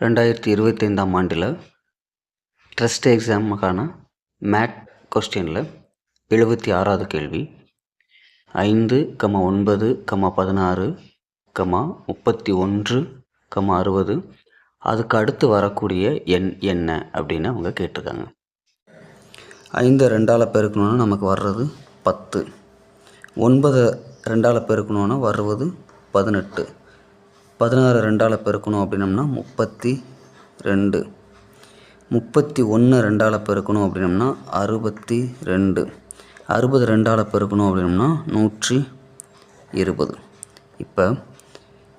ரெண்டாயிரத்தி இருபத்தைந்தாம் ஆண்டில் ட்ரஸ்ட் எக்ஸாமுக்கான மேட் கொஸ்டினில் எழுபத்தி ஆறாவது கேள்வி ஐந்து கமா ஒன்பது கமா பதினாறு கமா முப்பத்தி ஒன்று கமா அறுபது அதுக்கு அடுத்து வரக்கூடிய எண் என்ன அப்படின்னு அவங்க கேட்டிருக்காங்க. ஐந்து ரெண்டால் பெருக்கணுன்னா நமக்கு வர்றது பத்து ஒன்பது ரெண்டால் பெருக்கணுன்னா வருவது பதினெட்டு. பதினாறு ரெண்டால் பெருக்கணும் அப்படின்னம்னா முப்பத்தி ரெண்டு. முப்பத்தி ஒன்று ரெண்டால் பெருக்கணும் அப்படின்னம்னா அறுபத்தி ரெண்டு. அறுபது ரெண்டால் பெருக்கணும் அப்படின்னம்னா நூற்றி இருபது. இப்போ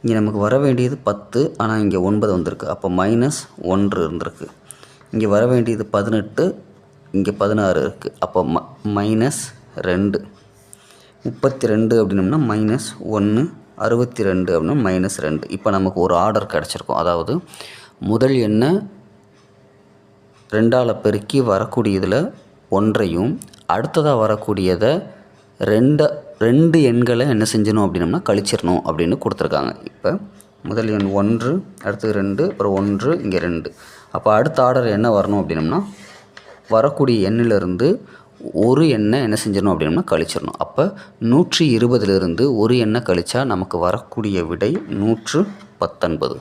இங்கே நமக்கு வர வேண்டியது பத்து ஆனால் இங்கே ஒன்பது வந்திருக்கு. அப்போ மைனஸ் ஒன்று இருந்திருக்கு. இங்கே வர வேண்டியது பதினெட்டு இங்கே பதினாறு இருக்குது அப்போ ம மைனஸ் ரெண்டு. முப்பத்தி ரெண்டு அப்படின்னம்னா மைனஸ் ஒன்று அறுபத்தி ரெண்டு அப்படின்னா மைனஸ் ரெண்டு. இப்போ நமக்கு ஒரு ஆர்டர் கிடச்சிருக்கும். அதாவது முதல் எண்ணை ரெண்டால் பெருக்கி வரக்கூடியதில் ஒன்றையும் அடுத்ததாக வரக்கூடியதை ரெண்டு ரெண்டு எண்களை என்ன செஞ்சணும் அப்படின்னம்னா கழிச்சிடணும் அப்படின்னு கொடுத்துருக்காங்க. இப்போ முதல் எண் ஒன்று அடுத்து ரெண்டு அப்புறம் ஒன்று இங்கே ரெண்டு. அப்போ அடுத்த ஆர்டர் என்ன வரணும் அப்படின்னம்னா வரக்கூடிய எண்ணிலிருந்து ஒரு எண்ணை என்ன செஞ்சிடணும் அப்படின்னா கழிச்சிடணும். அப்போ நூற்றி இருபதுலேருந்து ஒரு எண்ணை கழித்தா நமக்கு வரக்கூடிய விடை நூற்று பத்தொன்பது.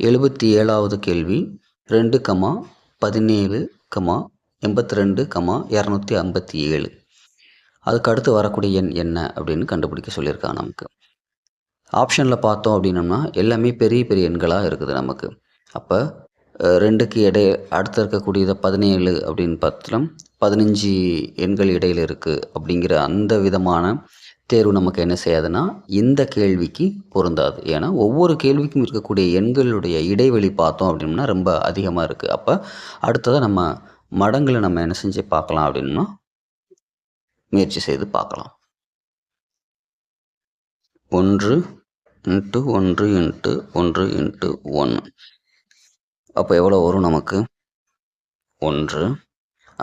எழுபத்தி ஏழாவது கேள்வி ரெண்டு கமா பதினேழு கமா எண்பத்தி ரெண்டு கமா இரநூத்தி ஐம்பத்தி ஏழு அதுக்கு அடுத்து வரக்கூடிய எண் என்ன அப்படின்னு கண்டுபிடிக்க சொல்லியிருக்காங்க நமக்கு. ஆப்ஷனில் பார்த்தோம் அப்படின்னம்னா எல்லாமே பெரிய பெரிய எண்களாக இருக்குது நமக்கு. அப்போ ரெண்டுக்கு இடை அடுத்து இருக்கக்கூடியதை பதினேழு அப்படின்னு பார்த்தோம் பதினஞ்சு எண்கள் இடையில் இருக்குது அப்படிங்கிற அந்த விதமான தேர்வு நமக்கு என்ன செய்யாதுன்னா இந்த கேள்விக்கு பொருந்தாது. ஏன்னா ஒவ்வொரு கேள்விக்கும் இருக்கக்கூடிய எண்களுடைய இடைவெளி பார்த்தோம் அப்படின்னா ரொம்ப அதிகமாக இருக்குது அப்போ அடுத்ததாக நம்ம மடங்களை நம்ம என்ன செஞ்சு பார்க்கலாம் அப்படின்னா முயற்சி செய்து பார்க்கலாம். ஒன்று இன்ட்டு ஒன்று இன்ட்டு ஒன்று இன்ட்டு ஒன்று. அப்போ எவ்வளோ வரும் நமக்கு? ஒன்று.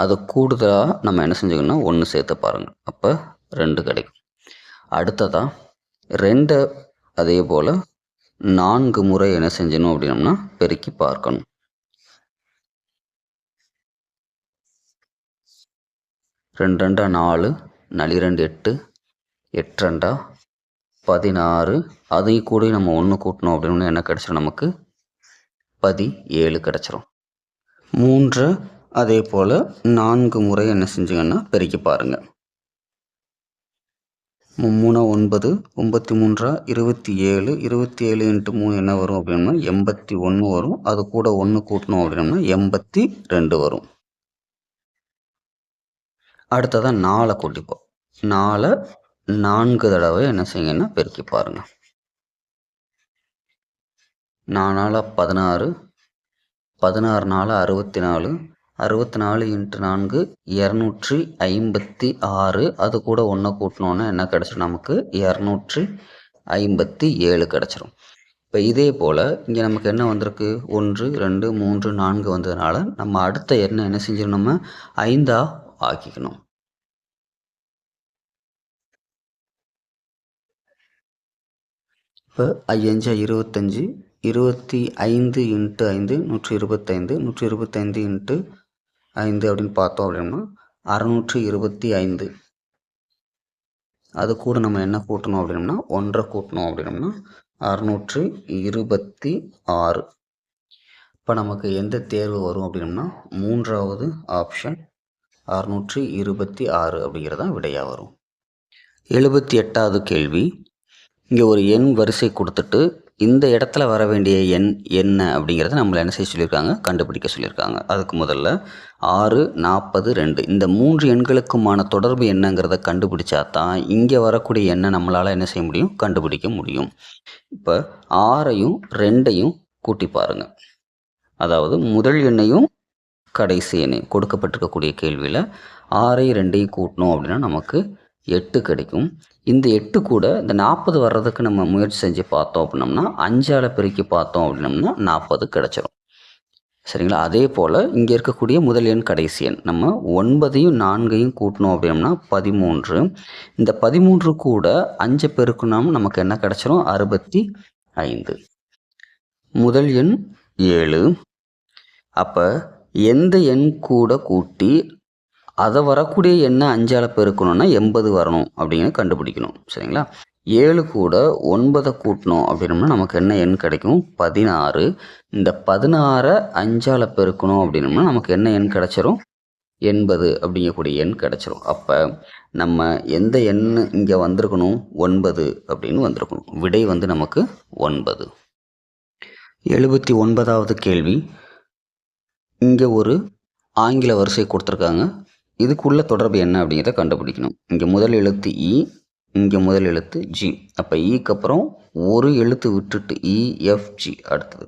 அது கூடுதலாக நம்ம என்ன செஞ்சுக்கணும்னா ஒன்று சேர்த்து பாருங்கள் அப்போ ரெண்டு கிடைக்கும். அடுத்ததாக ரெண்டை அதே போல் நான்கு முறை என்ன செஞ்சணும் அப்படின்னம்னா பெருக்கி பார்க்கணும். ரெண்டு ரெண்டா நாலு நளிரெண்டு எட்டு எட்டு ரெண்டா பதினாறு. அதையும் கூட நம்ம ஒன்று கூட்டணும் அப்படின்னு என்ன கிடச்சிடும் நமக்கு? பதி ஏழு கிடச்சிரும். மூன்று அதே போல் நான்கு முறை என்ன செஞ்சுங்கன்னா பெருக்கி பாருங்கள் மூணா ஒன்பது ஒம்பத்தி மூன்றா இருபத்தி ஏழு இருபத்தி ஏழு இன்ட்டு மூணு என்ன வரும் அப்படின்னா எண்பத்தி ஒன்று வரும். அது கூட ஒன்று கூட்டணும் அப்படின்னா எண்பத்தி ரெண்டு வரும். அடுத்ததாக நாலை கூட்டிப்போம். நாலை நான்கு தடவை என்ன செய்யுங்கன்னா பெருக்கி பாருங்கள் நாலு பதினாறு பதினாறு நாலு அறுபத்தி நாலு அறுபத்தி நாலு இன்ட்டு நான்கு இரநூற்றி ஐம்பத்தி ஆறு. அது கூட ஒன்று கூட்டினோன்னா என்ன கிடச்சிரும்? நமக்கு இரநூற்றி ஐம்பத்தி ஏழு கிடச்சிரும். இப்போ இதே போல் இங்கே நமக்கு என்ன வந்திருக்கு? ஒன்று ரெண்டு மூன்று நான்கு வந்ததுனால நம்ம அடுத்த எண்ணை என்ன செஞ்சிடணும்? நம்ம ஐந்தாக ஆக்கிக்கணும். இப்போ ஐயஞ்சா இருபத்தஞ்சி இருபத்தி ஐந்து இன்ட்டு ஐந்து நூற்றி இருபத்தைந்து நூற்றி இருபத்தைந்து இன்ட்டு ஐந்து அப்படின்னு பார்த்தோம் அப்படின்னா அறநூற்றி இருபத்தி ஐந்து. அது கூட நம்ம என்ன கூட்டணும் அப்படின்னா ஒன்றை கூட்டணும் அப்படின்னம்னா அறநூற்றி இருபத்தி ஆறு. இப்போ நமக்கு எந்த தேர்வு வரும் அப்படின்னம்னா மூன்றாவது ஆப்ஷன் அறுநூற்றி இருபத்தி ஆறு அப்படிங்கிறதான் விடையாக வரும். எழுபத்தி எட்டாவது கேள்வி இங்கே ஒரு எண் வரிசை கொடுத்துட்டு இந்த இடத்துல வர வேண்டிய எண் என்ன அப்படிங்கிறத நம்மளை என்ன செய்ய சொல்லியிருக்காங்க? கண்டுபிடிக்க சொல்லியிருக்காங்க. அதுக்கு முதல்ல ஆறு நாற்பது ரெண்டு. இந்த மூன்று எண்களுக்குமான தொடர்பு என்னங்கிறத கண்டுபிடிச்சா தான் இங்கே வரக்கூடிய எண்ணை நம்மளால் என்ன செய்ய முடியும்? கண்டுபிடிக்க முடியும். இப்போ ஆறையும் ரெண்டையும் கூட்டி பாருங்கள் அதாவது முதல் எண்ணையும் கடைசி எண்ணையும் கொடுக்கப்பட்டிருக்கக்கூடிய கேள்வியில் ஆறை ரெண்டையும் கூட்டணும் அப்படின்னா நமக்கு எட்டு கிடைக்கும். இந்த எட்டு கூட இந்த நாற்பது வர்றதுக்கு நம்ம முயற்சி செஞ்சு பார்த்தோம் அப்படின்னம்னா அஞ்சால் பெருக்கி பார்த்தோம் அப்படின்னம்னா நாற்பது கிடச்சிரும். சரிங்களா? அதே போல் இங்கே இருக்கக்கூடிய முதல் எண் கடைசி எண். நம்ம ஒன்பதையும் நான்கையும் கூட்டணும் அப்படின்னம்னா பதிமூன்று. இந்த பதிமூன்று கூட அஞ்சு பெருக்கணும் நமக்கு என்ன கிடச்சிரும்? அறுபத்தி ஐந்து. முதல் எண் ஏழு. அப்போ எந்த எண் கூட கூட்டி அதை வரக்கூடிய எண்ணை அஞ்சால் பெருக்கணுன்னா எண்பது வரணும் அப்படிங்கிறத கண்டுபிடிக்கணும். சரிங்களா? ஏழு கூட ஒன்பதை கூட்டணும் அப்படின்னோம்னா நமக்கு என்ன எண் கிடைக்கும்? பதினாறு. இந்த பதினாறை அஞ்சால் பெருக்கணும் அப்படின்னோம்னா நமக்கு என்ன எண் கிடைச்சிரும்? எண்பது அப்படிங்கக்கூடிய எண் கிடச்சிரும். அப்போ நம்ம எந்த எண் இங்கே வந்திருக்கணும்? ஒன்பது அப்படின்னு வந்திருக்கணும். விடை வந்து நமக்கு ஒன்பது. எழுபத்தி ஒன்பதாவது கேள்வி. இங்கே ஒரு ஆங்கில வரிசை கொடுத்துருக்காங்க. இதுக்குள்ள தொடர்பு என்ன அப்படிங்கிறத கண்டுபிடிக்கணும். இங்கே முதல் எழுத்து e, இ இங்கே முதல் எழுத்து ஜி அப்போ ஈக்கு e அப்புறம் ஒரு எழுத்து விட்டுட்டு e, இஎஃப்ஜி அடுத்தது.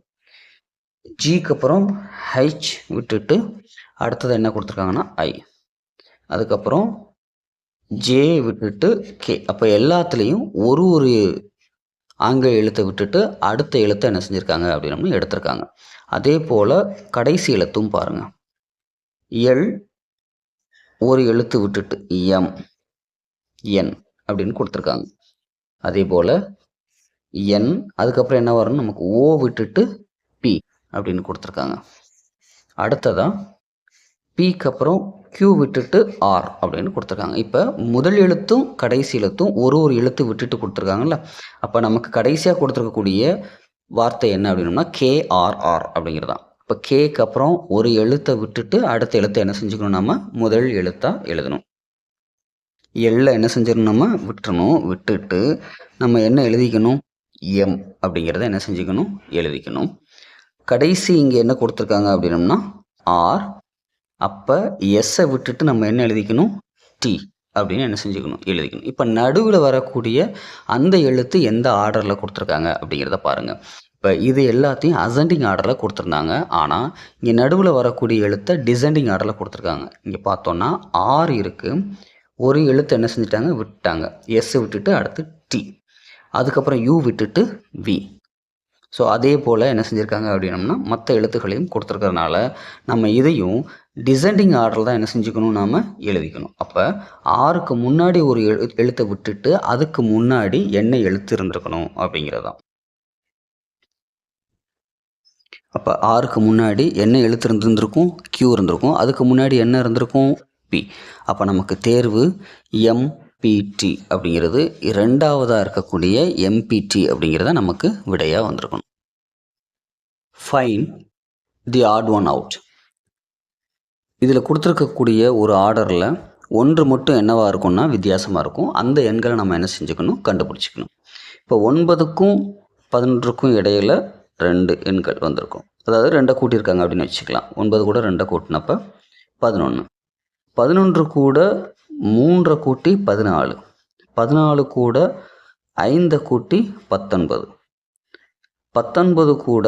ஜிக்கு அப்புறம் ஹைச் விட்டுட்டு அடுத்தது என்ன கொடுத்துருக்காங்கன்னா ஐ அதுக்கப்புறம் ஜே விட்டுட்டு கே அப்போ எல்லாத்துலேயும் ஒரு ஒரு ஆங்கில எழுத்தை விட்டுட்டு அடுத்த எழுத்தை என்ன செஞ்சுருக்காங்க அப்படின்னு எடுத்திருக்காங்க. அதே போல் கடைசி எழுத்தும் பாருங்கள் எல் ஒரு எழுத்து விட்டுட்டு எம் என் அப்படின்னு கொடுத்துருக்காங்க. அதே போல் என் அதுக்கப்புறம் என்ன வரும்னு நமக்கு ஓ விட்டுட்டு பி அப்படின்னு கொடுத்துருக்காங்க. அடுத்ததான் பிக்கு அப்புறம் கியூ விட்டுட்டு ஆர் அப்படின்னு கொடுத்துருக்காங்க. இப்போ முதல் எழுத்தும் கடைசி எழுத்தும் ஒரு ஒரு எழுத்து விட்டுட்டு கொடுத்துருக்காங்கல்ல. அப்போ நமக்கு கடைசியாக கொடுத்துருக்கக்கூடிய வார்த்தை என்ன அப்படின்னோம்னா கேஆர்ஆர் அப்படிங்கிறது தான் இப்போ கேக்கு அப்புறம் ஒரு எழுத்தை விட்டுட்டு அடுத்த எழுத்தை என்ன செஞ்சுக்கணும் நம்ம முதல் எழுத்தாக எழுதணும். எல்ல என்ன செஞ்சிடணும் நம்ம விட்டுறணும். விட்டுட்டு நம்ம என்ன எழுதிக்கணும்? எம் அப்படிங்கிறத என்ன செஞ்சுக்கணும்? எழுதிக்கணும். கடைசி இங்கே என்ன கொடுத்துருக்காங்க அப்படின்னம்னா ஆர் அப்போ எஸ்ஸை விட்டுட்டு நம்ம என்ன எழுதிக்கணும்? டி அப்படின்னு என்ன செஞ்சுக்கணும்? எழுதிக்கணும். இப்போ நடுவில் வரக்கூடிய அந்த எழுத்து எந்த ஆர்டரில் கொடுத்துருக்காங்க அப்படிங்கிறத பாருங்கள் இப்போ இது எல்லாத்தையும் அசெண்டிங் ஆர்டரில் கொடுத்துருந்தாங்க. ஆனால் இங்கே நடுவில் வரக்கூடிய எழுத்தை டிசெண்டிங் ஆர்டரில் கொடுத்துருக்காங்க. இங்கே பார்த்தோன்னா ஆர் இருக்குது ஒரு எழுத்து என்ன செஞ்சிட்டாங்க? விட்டாங்க எஸ் விட்டுட்டு அடுத்து டி அதுக்கப்புறம் யூ விட்டுட்டு வி ஸோ அதே போல் என்ன செஞ்சுருக்காங்க அப்படின்னம்னா மற்ற எழுத்துக்களையும் கொடுத்துருக்கறனால நம்ம இதையும் டிசெண்டிங் ஆர்டர் தான் என்ன செஞ்சுக்கணும்? நாம் எழுதிக்கணும். அப்போ ஆறுக்கு முன்னாடி ஒரு எழு எழுத்தை விட்டுட்டு அதுக்கு முன்னாடி என்ன எழுத்து இருந்திருக்கணும் அப்படிங்கிறதான் அப்போ ஆறுக்கு முன்னாடி என்ன எழுத்து இருந்திருந்திருக்கும் கியூ இருந்திருக்கும். அதுக்கு முன்னாடி என்ன இருந்திருக்கும்? பி அப்போ நமக்கு தேர்வு எம்பிடி அப்படிங்கிறது ரெண்டாவதாக இருக்கக்கூடிய எம்பிடி அப்படிங்கிறத நமக்கு விடையாக வந்திருக்கணும். Find the odd one out இதில் கொடுத்துருக்கக்கூடிய ஒரு ஆர்டரில் ஒன்று மட்டும் என்னவாக இருக்கும்னா வித்தியாசமாக இருக்கும். அந்த எண்களை நம்ம என்ன செஞ்சுக்கணும்? கண்டுபிடிச்சிக்கணும். இப்போ ஒன்பதுக்கும் பதினொன்றுக்கும் இடையில ரெண்டு எண்கள் வந்திருக்கும். அதாவது ரெண்டை கூட்டியிருக்காங்க அப்படின்னு வச்சுக்கலாம். ஒன்பது கூட ரெண்டை கூட்டினப்போ பதினொன்று பதினொன்று கூட மூன்றை கூட்டி பதினாலு. பதினாலு கூட ஐந்தை கூட்டி பத்தொன்பது. பத்தொன்பது கூட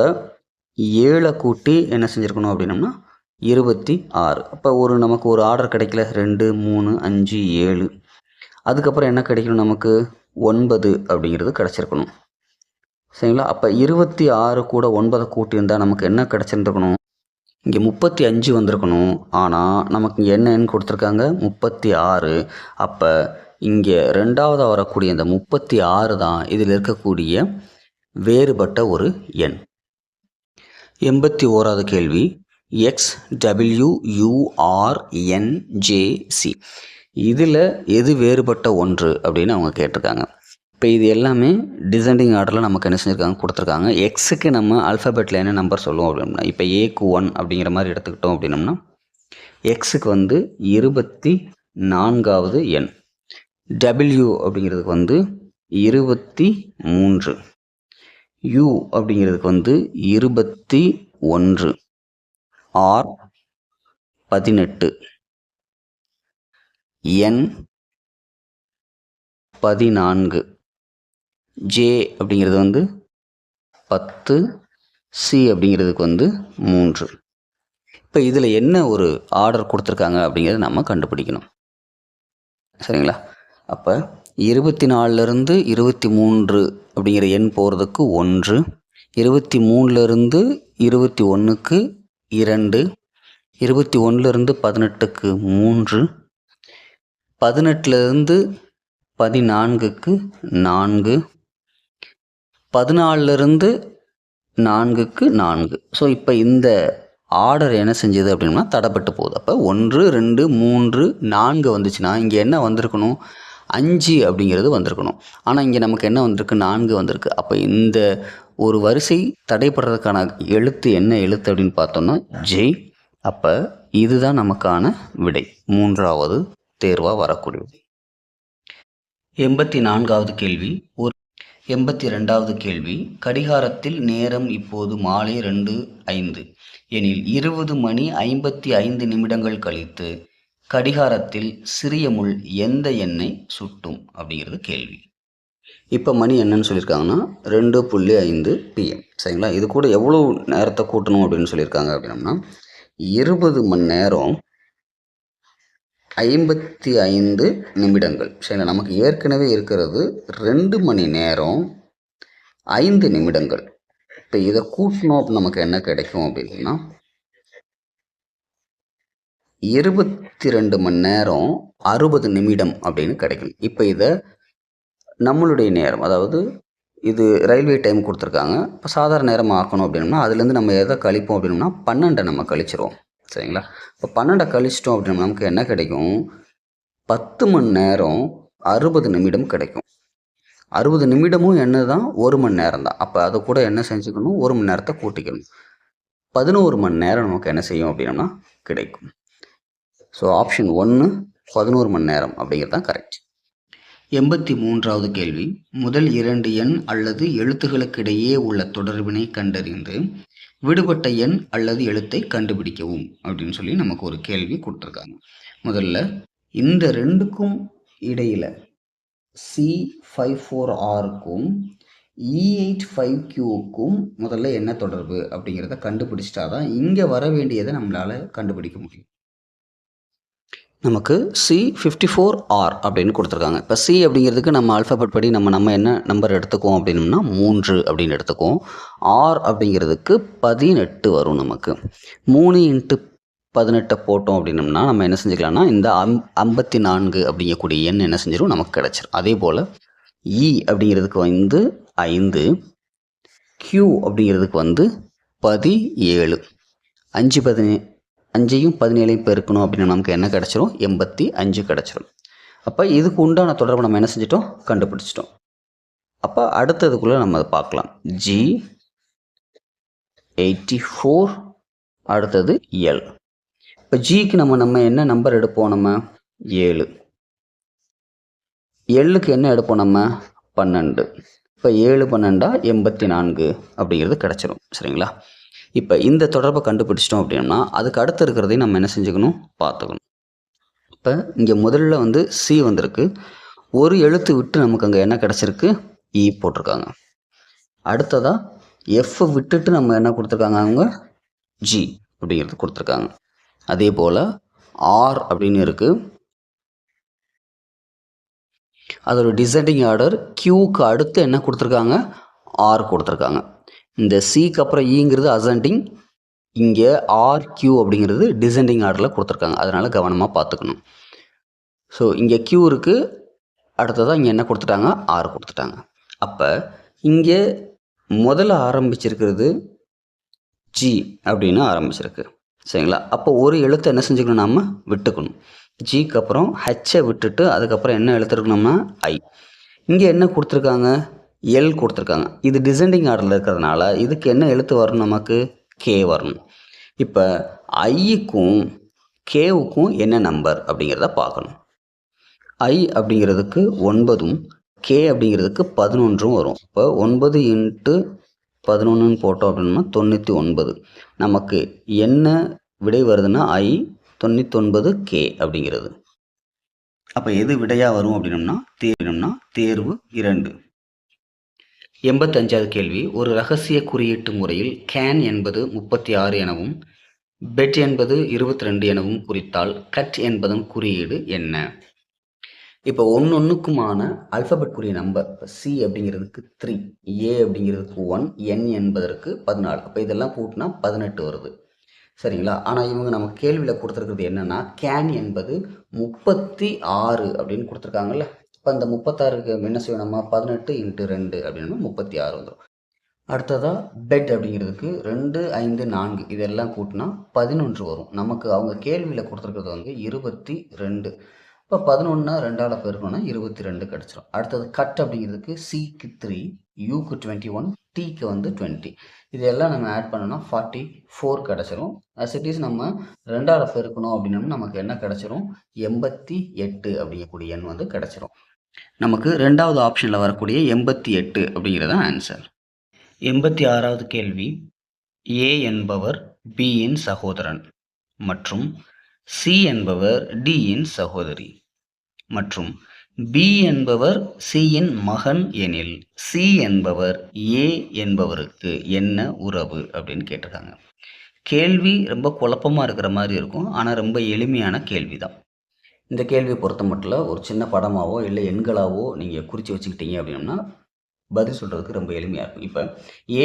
ஏழை கூட்டி என்ன செஞ்சுருக்கணும் அப்படின்னம்னா இருபத்தி ஆறு. அப்போ ஒரு நமக்கு ஒரு ஆர்டர் கிடைக்கல. ரெண்டு மூணு அஞ்சு ஏழு. அதுக்கப்புறம் என்ன கிடைக்கணும் நமக்கு? ஒன்பது அப்படிங்கிறது கிடச்சிருக்கணும். சரிங்களா? அப்போ இருபத்தி ஆறு கூட ஒன்பதை கூட்டியிருந்தால் நமக்கு என்ன கிடச்சிருந்துருக்கணும்? இங்கே முப்பத்தி அஞ்சு வந்திருக்கணும். ஆனால் நமக்கு இங்கே என்னன்னு கொடுத்துருக்காங்க? முப்பத்தி ஆறு. அப்போ இங்கே ரெண்டாவதாக வரக்கூடிய இந்த முப்பத்தி ஆறு தான் இதில் இருக்கக்கூடிய வேறுபட்ட ஒரு எண். எண்பத்தி ஓராவது கேள்வி. எக்ஸ் டபிள்யூ யூஆர்என்ஜேசி இதில் எது வேறுபட்ட ஒன்று அப்படின்னு அவங்க கேட்டிருக்காங்க. இப்போ இது எல்லாமே டிசைனிங் ஆர்டரில் நமக்கு என்ன செஞ்சுருக்காங்க கொடுத்துருக்காங்க. எக்ஸுக்கு நம்ம அல்ஃபபெட்டில் என்ன நம்பர் சொல்லுவோம் அப்படின்னா இப்போ ஏக்கு ஒன் அப்படிங்கிற மாதிரி எடுத்துக்கிட்டோம் அப்படின்னம்னா எக்ஸுக்கு வந்து இருபத்தி நான்காவது எண். டபிள்யூ அப்படிங்கிறதுக்கு வந்து இருபத்தி மூன்று. யூ அப்படிங்கிறதுக்கு வந்து இருபத்தி ஒன்று. ஆர் பதினெட்டு. என் பதினான்கு. ஜே அப்படிங்கிறது வந்து பத்து சி அப்படிங்கிறதுக்கு வந்து மூன்று. இப்போ இதில் என்ன ஒரு ஆர்டர் கொடுத்துருக்காங்க அப்படிங்கிறத நம்ம கண்டுபிடிக்கணும். சரிங்களா? அப்போ இருபத்தி நாலுலேருந்து இருபத்தி மூன்று அப்படிங்கிற எண் போகிறதுக்கு ஒன்று இருபத்தி மூணுலேருந்து இருபத்தி ஒன்றுக்கு இரண்டு இருபத்தி ஒன்றுலேருந்து பதினெட்டுக்கு மூன்று பதினெட்டுலேருந்து பதினான்குக்கு நான்கு பதினாலிருந்து நான்குக்கு நான்கு. ஸோ இப்போ இந்த ஆர்டர் என்ன செஞ்சது அப்படின்னா தடப்பட்டு போகுது. அப்போ ஒன்று ரெண்டு மூன்று நான்கு வந்துச்சுன்னா இங்கே என்ன வந்திருக்கணும்? அஞ்சு அப்படிங்கிறது வந்திருக்கணும். ஆனால் இங்கே நமக்கு என்ன வந்திருக்கு? நான்கு வந்திருக்கு. அப்போ இந்த ஒரு வரிசை தடைப்படுறதுக்கான எழுத்து என்ன எழுத்து அப்படின்னு பார்த்தோம்னா ஜெய் அப்போ இதுதான் நமக்கான விடை. மூன்றாவது தேர்வாக வரக்கூடியது. எண்பத்தி நான்காவது கேள்வி. ஒரு எண்பத்தி ரெண்டாவது கேள்வி கடிகாரத்தில் நேரம் இப்போது மாலை ரெண்டு ஐந்து. எனில் இருபது மணி ஐம்பத்தி ஐந்து நிமிடங்கள் கழித்து கடிகாரத்தில் சிறிய முள் எந்த எண்ணை சுட்டும் அப்படிங்கிறது கேள்வி. இப்போ மணி என்னன்னு சொல்லியிருக்காங்கன்னா ரெண்டு புள்ளி ஐந்து பிஎம் சரிங்களா? இது கூட எவ்வளோ நேரத்தை கூட்டணும் அப்படின்னு சொல்லியிருக்காங்க அப்படின்னம்னா இருபது மணி நேரம் ஐம்பத்தி ஐந்து நிமிடங்கள். சரிங்களா? நமக்கு ஏற்கனவே இருக்கிறது ரெண்டு மணி நேரம் ஐந்து நிமிடங்கள். இப்போ இதை கூட்டணும் நமக்கு என்ன கிடைக்கும் அப்படின்னா இருபத்தி ரெண்டு மணி நேரம் அறுபது நிமிடம் அப்படின்னு கிடைக்கும். இப்போ இதை நம்மளுடைய நேரம் அதாவது இது ரயில்வே டைம் கொடுத்துருக்காங்க. இப்போ சாதாரண நேரம் ஆக்கணும் அப்படின்னா அதுலேருந்து நம்ம எதை கழிப்போம் அப்படின்னா பன்னெண்டை நம்ம கழிச்சிருவோம். சரிங்களா? இப்போ பன்னெண்டை கழிச்சிட்டோம் அப்படின்னா நமக்கு என்ன கிடைக்கும்? பத்து மணி நேரம் அறுபது நிமிடம் கிடைக்கும். அறுபது நிமிடமும் என்ன தான் ஒரு மணி நேரம் தான் அப்போ அதை கூட என்ன செஞ்சுக்கணும்? ஒரு மணி நேரத்தை கூட்டிக்கணும். பதினோரு மணி நேரம் நமக்கு என்ன செய்யும் அப்படின்னா கிடைக்கும். ஸோ ஆப்ஷன் ஒன்று பதினோரு மணி நேரம் அப்படிங்கிறது தான் கரெக்ட் எண்பத்தி மூன்றாவது கேள்வி. முதல் இரண்டு எண் அல்லது எழுத்துகளுக்கிடையே உள்ள தொடர்பினை கண்டறிந்து விடுபட்ட எண் அல்லது எழுத்தை கண்டுபிடிக்கவும் அப்படின்னு சொல்லி நமக்கு ஒரு கேள்வி கொடுத்துருக்காங்க. முதல்ல இந்த ரெண்டுக்கும் இடையில் சி ஃபைவ் ஃபோர் ஆருக்கும் இ e எயிட் ஃபைவ் கியூவுக்கும் முதல்ல என்ன தொடர்பு அப்படிங்கிறத கண்டுபிடிச்சிட்டா தான் இங்கே வர வேண்டியதை நம்மளால் கண்டுபிடிக்க முடியும். நமக்கு சி ஃபிஃப்டி ஃபோர் ஆர் அப்படின்னு கொடுத்துருக்காங்க. இப்போ சி அப்படிங்கிறதுக்கு நம்ம அல்ஃபபெட் படி நம்ம நம்ம என்ன நம்பர் எடுத்துக்குவோம் அப்படின்னம்னா மூன்று அப்படின்னு எடுத்துக்குவோம். ஆர் அப்படிங்கிறதுக்கு பதினெட்டு வரும் நமக்கு. மூணு இன்ட்டு பதினெட்டை போட்டோம் அப்படின்னம்னா நம்ம என்ன செஞ்சுக்கலாம்னா இந்த அம் ஐம்பத்தி நான்கு அப்படிங்கக்கூடிய எண் என்ன செஞ்சிடும் நமக்கு கிடச்சிரும். அதே போல் இ e அப்படிங்கிறதுக்கு வந்து ஐந்து க்யூ அப்படிங்கிறதுக்கு வந்து பதிஏழு அஞ்சு பதினே அஞ்சையும் பதினேழையும் பெருக்கணும் அப்படின்னு நமக்கு என்ன கிடச்சிரும்? எண்பத்தி அஞ்சு கிடச்சிரும். அப்போ இதுக்கு உண்டான தொடர்பை நம்ம என்ன செஞ்சிட்டோம்? கண்டுபிடிச்சிட்டோம். அப்போ அடுத்ததுக்குள்ளே நம்ம அதை பார்க்கலாம். ஜி எயிட்டி ஃபோர் அடுத்தது எல் இப்போ ஜிக்கு நம்ம நம்ம என்ன நம்பர் எடுப்போம் நம்ம? ஏழு. எல்லுக்கு என்ன எடுப்போம் நம்ம? பன்னெண்டு. இப்போ ஏழு பன்னெண்டா? எண்பத்தி நான்கு அப்படிங்கிறது கிடச்சிரும். சரிங்களா? இப்போ இந்த தொடர்பை கண்டுபிடிச்சிட்டோம் அப்படின்னா அதுக்கு அடுத்து இருக்கிறதையும் நம்ம என்ன செஞ்சுக்கணும்? பார்த்துக்கணும். இப்போ இங்கே முதல்ல வந்து சி வந்திருக்கு. ஒரு எழுத்து விட்டு நமக்கு அங்கே என்ன கிடச்சிருக்கு? இ e போட்டிருக்காங்க. அடுத்ததாக எஃப் விட்டுட்டு நம்ம என்ன கொடுத்துருக்காங்க அவங்க? ஜி அப்படிங்கிறது கொடுத்துருக்காங்க. அதே போல் ஆர் அப்படின்னு இருக்குது அதோட டிசைனிங் ஆர்டர் கியூக்கு அடுத்து என்ன கொடுத்துருக்காங்க? ஆர் கொடுத்துருக்காங்க. இந்த சிக்கு அப்புறம் e ஈங்கிறது அசண்டிங் இங்கே ஆர் கியூ அப்படிங்கிறது டிசெண்டிங் ஆர்டரில் கொடுத்துருக்காங்க. அதனால் கவனமாக பார்த்துக்கணும். ஸோ இங்கே கியூ இருக்குது அடுத்ததாக இங்கே என்ன கொடுத்துட்டாங்க? ஆர் கொடுத்துட்டாங்க. அப்போ இங்கே முதல்ல ஆரம்பிச்சிருக்கிறது ஜி அப்படின்னு ஆரம்பிச்சிருக்கு. சரிங்களா? அப்போ ஒரு எழுத்தை என்ன செஞ்சுக்கணும் நாம்? விட்டுக்கணும். ஜிக்கு அப்புறம் ஹெச்சை விட்டுட்டு அதுக்கப்புறம் என்ன எழுத்துருக்கணும்னா ஐ இங்கே என்ன கொடுத்துருக்காங்க? எல் கொடுத்துருக்காங்க. இது டிசெண்டிங் ஆர்டரில் இருக்கிறதுனால இதுக்கு என்ன எழுத்து வரணும் நமக்கு? கே வரணும். இப்போ ஐக்கும் கேவுக்கும் என்ன நம்பர் அப்படிங்கிறத பார்க்கணும். ஐ அப்படிங்கிறதுக்கு ஒன்பதும் கே அப்படிங்கிறதுக்கு பதினொன்றும் வரும். இப்போ ஒன்பது இன்ட்டு பதினொன்றுன்னு போட்டோம் அப்படின்னா தொண்ணூற்றி ஒன்பது. நமக்கு என்ன விடை வருதுன்னா ஐ தொண்ணூத்தொன்பது கே அப்படிங்கிறது. அப்போ எது விடையாக வரும் அப்படின்னம்னா தேர்வுனா தேர்வு இரண்டு. எண்பத்தஞ்சாவது கேள்வி. ஒரு ரகசிய குறியீட்டு முறையில் கேன் என்பது முப்பத்தி ஆறு எனவும் பெட் என்பது இருபத்தி ரெண்டு எனவும் குறித்தால் கட் என்பதன் குறியீடு என்ன? இப்போ ஒன்று ஒன்றுக்குமான அல்ஃபபெட் குறிய நம்பர் இப்போ சி அப்படிங்கிறதுக்கு த்ரீ ஏ அப்படிங்கிறதுக்கு ஒன் என் என்பதற்கு பதினாலு. அப்போ இதெல்லாம் கூட்டினா பதினெட்டு வருது. சரிங்களா? ஆனால் இவங்க நம்ம கேள்வியில் கொடுத்துருக்கிறது என்னென்னா கேன் என்பது முப்பத்தி ஆறு அப்படின்னு கொடுத்துருக்காங்கல்ல? இப்போ அந்த முப்பத்தாறுக்கு என்ன செய்யணும் நம்ம பதினெட்டு இன்ட்டு ரெண்டு அப்படின்னா முப்பத்தி ஆறு வந்துடும் அடுத்ததாக பெட் அப்படிங்கிறதுக்கு ரெண்டு ஐந்து நான்கு இதெல்லாம் கூட்டினா பதினொன்று வரும். நமக்கு அவங்க கேள்வியில் கொடுத்துருக்கிறது வந்து இருபத்தி ரெண்டு. இப்போ பதினொன்னா ரெண்டால் பெருக்கணும்னா இருபத்தி ரெண்டு கிடச்சிரும். அடுத்தது கட் அப்படிங்கிறதுக்கு சிக்கு த்ரீ யூக்கு டுவெண்ட்டி ஒன் டீக்கு வந்து டுவெண்ட்டி இதெல்லாம் நம்ம ஆட் பண்ணோம்னா ஃபார்ட்டி ஃபோர் கிடச்சிரும். அஸ் இட் இஸ் நம்ம ரெண்டால் பெருக்கணும் அப்படின்னா நமக்கு என்ன கிடச்சிரும்? எண்பத்தி எட்டு அப்படிங்கக்கூடிய எண் வந்து கிடச்சிரும். நமக்கு ரெண்டாவது ஆப்ஷனில் வரக்கூடிய எண்பத்தி எட்டு அப்படிங்கிறது ஆன்சர் எண்பத்தி ஆறாவது கேள்வி ஏ என்பவர் பியின் சகோதரன் மற்றும் சி என்பவர் டியின் சகோதரி மற்றும் பி என்பவர் சியின் மகன் எனில் சி என்பவர் ஏ என்பவருக்கு என்ன உறவு அப்படின்னு கேட்டிருக்காங்க. கேள்வி ரொம்ப குழப்பமாக இருக்கிற மாதிரி இருக்கும். ஆனால் ரொம்ப எளிமையான கேள்வி தான் இந்த கேள்வியை பொறுத்த மட்டும் ஒரு சின்ன படமாவோ இல்லை எண்களாவோ நீங்கள் குறித்து வச்சுக்கிட்டீங்க அப்படின்னா பதில் சொல்கிறதுக்கு ரொம்ப எளிமையாக இருக்கும். இப்போ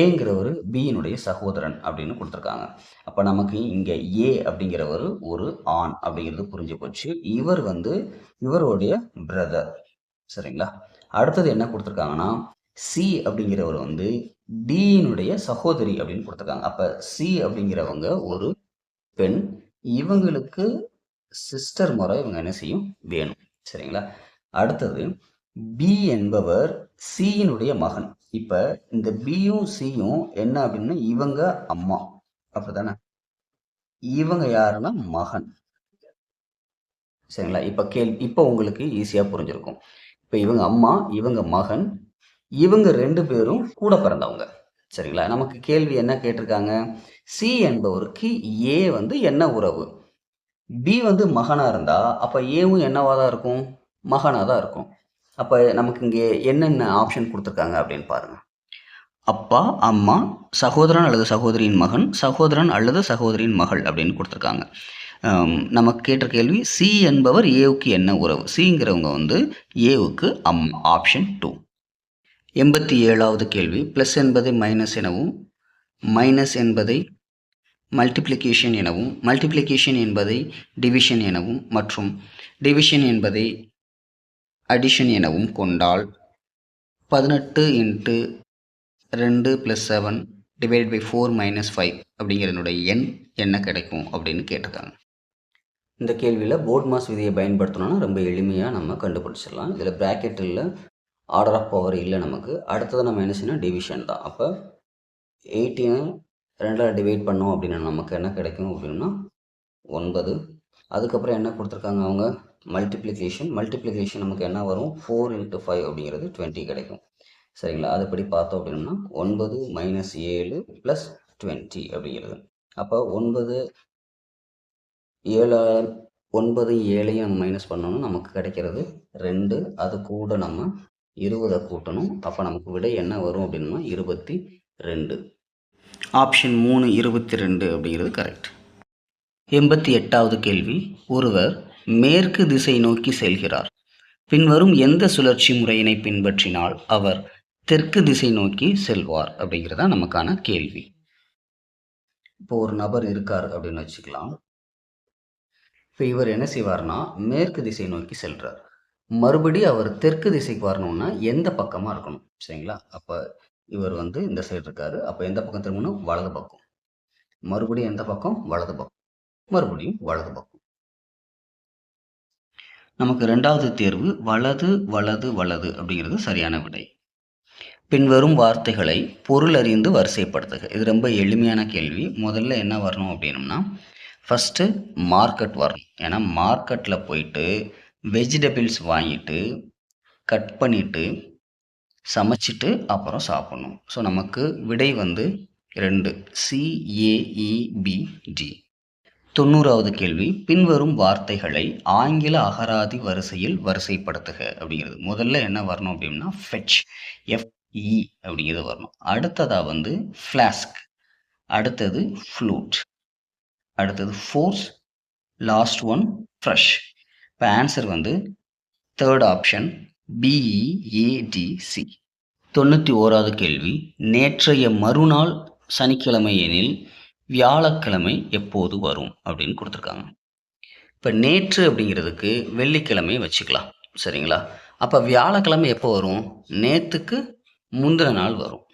ஏங்கிறவர் பியினுடைய சகோதரன் அப்படின்னு கொடுத்துருக்காங்க. அப்போ நமக்கு இங்கே ஏ அப்படிங்கிறவர் ஒரு ஆண் அப்படிங்கிறது புரிஞ்சு போச்சு. இவர் வந்து இவருடைய பிரதர் சரிங்களா? அடுத்தது என்ன கொடுத்துருக்காங்கன்னா சி அப்படிங்கிறவர் வந்து டியினுடைய சகோதரி அப்படின்னு கொடுத்துருக்காங்க. அப்போ சி அப்படிங்கிறவங்க ஒரு பெண். இவங்களுக்கு சிஸ்டர் முறை இவங்க என்ன செய்யும்? வேணும். சரிங்களா? அடுத்தது பி என்பவர் சியினுடைய மகன். இப்போ இந்த பியும் சியும் என்ன அப்படின்னா இவங்க அம்மா. அப்படிதானே இவங்க யாருன்னா மகன். சரிங்களா? இப்போ கேள்வி இப்போ உங்களுக்கு ஈஸியாக புரிஞ்சிருக்கும். இப்போ இவங்க அம்மா இவங்க மகன் இவங்க ரெண்டு பேரும் கூட பிறந்தவங்க. சரிங்களா? நமக்கு கேள்வி என்ன கேட்டிருக்காங்க? சி என்பவருக்கு ஏ வந்து என்ன உறவு? பி வந்து மகனாக இருந்தால் அப்போ ஏவும் என்னவாக தான் இருக்கும்? மகனாக தான் இருக்கும். அப்போ நமக்கு இங்கே என்னென்ன ஆப்ஷன் கொடுத்துருக்காங்க அப்படின்னு பாருங்கள் அப்பா அம்மா சகோதரன் அல்லது சகோதரியின் மகன் சகோதரன் அல்லது சகோதரியின் மகள் அப்படின்னு கொடுத்துருக்காங்க. நமக்கு கேட்ட கேள்வி சி என்பவர் ஏவுக்கு என்ன உறவு? சிங்கிறவங்க வந்து ஏவுக்கு அம் ஆப்ஷன் டூ எண்பத்தி ஏழாவது கேள்வி ப்ளஸ் என்பதை மைனஸ் எனவும் மைனஸ் என்பதை மல்டிப்ளிகேஷன் எனவும் மல்டிப்ளிகேஷன் என்பதை டிவிஷன் எனவும் மற்றும் டிவிஷன் என்பதை அடிஷன் எனவும் கொண்டால் பதினெட்டு இன்ட்டு ரெண்டு plus seven divide by four minus five அப்படிங்கிறனுடைய எண் என்ன கிடைக்கும் அப்படின்னு கேட்டிருக்காங்க. இந்த கேள்வியில் போர்ட் மாஸ் விதியை பயன்படுத்தணும்னா ரொம்ப எளிமையாக நம்ம கண்டுபிடிச்சிடலாம். இதில் ப்ராக்கெட் இல்லை ஆர்டர் ஆஃப் பவர் இல்லை நமக்கு. அடுத்தது நம்ம என்ன செய்யணும்? டிவிஷன் தான். அப்போ எயிட்டீனை ரெண்டால் டிவைட் பண்ணோம் அப்படின்னா நமக்கு என்ன கிடைக்கும் அப்படின்னா ஒன்பது. அதுக்கப்புறம் என்ன கொடுத்துருக்காங்க அவங்க? மல்டிப்ளிகேஷன் மல்டிப்ளிகேஷன் நமக்கு என்ன வரும்? ஃபோர் இன்ட்டு ஃபைவ் அப்படிங்கிறது டுவெண்ட்டி கிடைக்கும். சரிங்களா? அதுபடி பார்த்தோம் அப்படின்னா ஒன்பது மைனஸ் ஏழு ப்ளஸ் டுவெண்ட்டி அப்படிங்கிறது. அப்போ ஒன்பது ஏழு ஒன்பது ஏழையும் நம்ம மைனஸ் பண்ணணும் நமக்கு கிடைக்கிறது ரெண்டு. அது கூட நம்ம இருபதை கூட்டணும். அப்போ நமக்கு விடை என்ன வரும் அப்படின்னா இருபத்தி ரெண்டு. ஆப்ஷன் மூணு இருபத்தி ரெண்டு அப்படிங்கிறது கரெக்ட் எண்பத்தி எட்டாவது கேள்வி. ஒருவர் மேற்கு திசை நோக்கி செல்கிறார். பின்வரும் எந்த சுழற்சி முறையினை பின்பற்றினால் அவர் தெற்கு திசை நோக்கி செல்வார் அப்படிங்கிறதா நமக்கான கேள்வி. இப்போ ஒரு நபர் இருக்கார் அப்படின்னு வச்சுக்கலாம். இப்போ இவர் என்ன செய்வார்னா மேற்கு திசை நோக்கி செல்றார். மறுபடி அவர் தெற்கு திசைக்கு வரணும்னா எந்த பக்கமாக இருக்கணும்? சரிங்களா? அப்போ இவர் வந்து இந்த சைடு இருக்காரு. அப்போ எந்த பக்கம் திரும்பணும்? வலது பக்கம். மறுபடியும் எந்த பக்கம்? வலது பக்கம். மறுபடியும் வலது பக்கம். நமக்கு ரெண்டாவது தேர்வு வலது வலது வலது அப்படிங்கிறது சரியான விடை. பின்வரும் வார்த்தைகளை பொருள் அறிந்து வரிசைப்படுத்துக. இது ரொம்ப எளிமையான கேள்வி. முதல்ல என்ன வரணும் அப்படின்னம்னா ஃபஸ்ட்டு மார்க்கெட் வரணும். ஏன்னா மார்க்கெட்டில் போயிட்டு வெஜிடபிள்ஸ் வாங்கிட்டு கட் பண்ணிவிட்டு சமைச்சிட்டு அப்புறம் சாப்பிட்ணும். ஸோ நமக்கு விடை வந்து ரெண்டு. சிஏஇபிடி e, தொண்ணூறாவது கேள்வி. பின்வரும் வார்த்தைகளை ஆங்கில அகராதி வரிசையில் வரிசைப்படுத்துக அப்படிங்கிறது. முதல்ல என்ன வரணும் அப்படின்னா ஃபெச் எஃப்இ e அப்படிங்கிறது வரணும். அடுத்ததாக வந்து ஃப்ளாஸ்க் அடுத்தது ஃப்ளூட் அடுத்தது ஃபோர்ஸ் லாஸ்ட் ஒன் ஃப்ரெஷ் இப்போ ஆன்சர் வந்து third option B E A D C தொண்ணூற்றி ஓராவது கேள்வி. நேற்றைய மறுநாள் சனிக்கிழமை எனில் வியாழக்கிழமை எப்போது வரும் அப்படின்னு கொடுத்துருக்காங்க. இப்போ நேற்று அப்படிங்கிறதுக்கு வெள்ளிக்கிழமை வச்சுக்கலாம். சரிங்களா? அப்போ வியாழக்கிழமை எப்போ வரும்? நேற்றுக்கு முந்தின நாள் வரும்.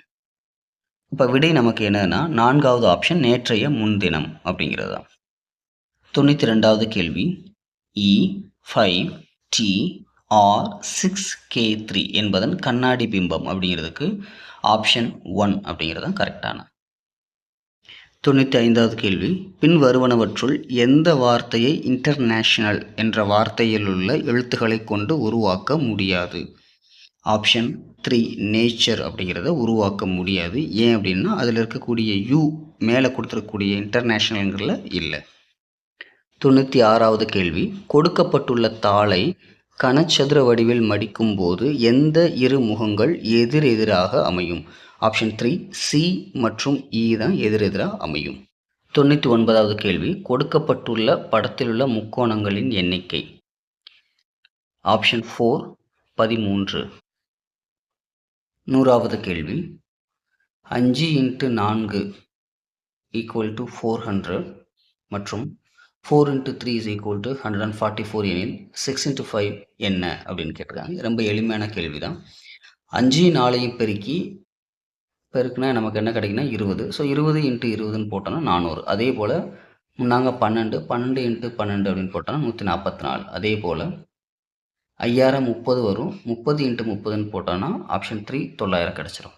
இப்போ விடை நமக்கு என்னன்னா நான்காவது ஆப்ஷன் நேற்றைய முன்தினம் அப்படிங்கிறது தான் தொண்ணூற்றி ரெண்டாவது கேள்வி. E five T R six K three என்பதன் கண்ணாடி பிம்பம் அப்படிங்கிறதுக்கு ஆப்ஷன் ஒன் அப்படிங்கிறது தான் கரெக்டான தொண்ணூற்றி ஐந்தாவது கேள்வி. பின் வருவனவற்றுள் எந்த வார்த்தையை இன்டர்நேஷனல் என்ற வார்த்தையில் உள்ள எழுத்துக்களை கொண்டு உருவாக்க முடியாது? ஆப்ஷன் த்ரீ நேச்சர் அப்படிங்கிறத உருவாக்க முடியாது. ஏன் அப்படின்னா அதில் இருக்கக்கூடிய யூ மேலே கொடுத்துருக்கக்கூடிய இன்டர்நேஷ்னல்களில் இல்லை. தொண்ணூற்றி ஆறாவது கேள்வி. கொடுக்கப்பட்டுள்ள தாளை கனச்சதுர வடிவில் மடிக்கும்போது எந்த இரு முகங்கள் எதிரெதிராக அமையும்? ஆப்ஷன் த்ரீ சி மற்றும் இ தான் எதிரெதிராக அமையும். தொண்ணூற்றி ஒன்பதாவது கேள்வி கொடுக்கப்பட்டுள்ள படத்திலுள்ள முக்கோணங்களின் எண்ணிக்கை. ஆப்ஷன் ஃபோர் பதிமூன்று. நூறாவது கேள்வி அஞ்சு இன்ட்டு நான்கு ஈக்குவல் டு ஃபோர் ஹண்ட்ரட் மற்றும் four into three is equal to hundred and forty four எனில் சிக்ஸ் இன்ட்டு ஃபைவ் என்ன அப்படின்னு கேட்டிருக்காங்க. ரொம்ப எளிமையான கேள்வி தான் அஞ்சு நாளையும் பெருக்கி பெருக்குனா நமக்கு என்ன கிடைக்குன்னா இருபது. ஸோ இருபது இன்ட்டு இருபதுன்னு போட்டோன்னா நானூறு. அதே போல் முன்னாங்க பன்னெண்டு பன்னெண்டு இன்ட்டு பன்னெண்டு அப்படின்னு போட்டோன்னா நூற்றி நாற்பத்தி நாலு அதே போல் ஐயாயிரம் முப்பது வரும். முப்பது இன்ட்டு முப்பதுன்னு போட்டோன்னா ஆப்ஷன் த்ரீ தொள்ளாயிரம் கிடச்சிரும்.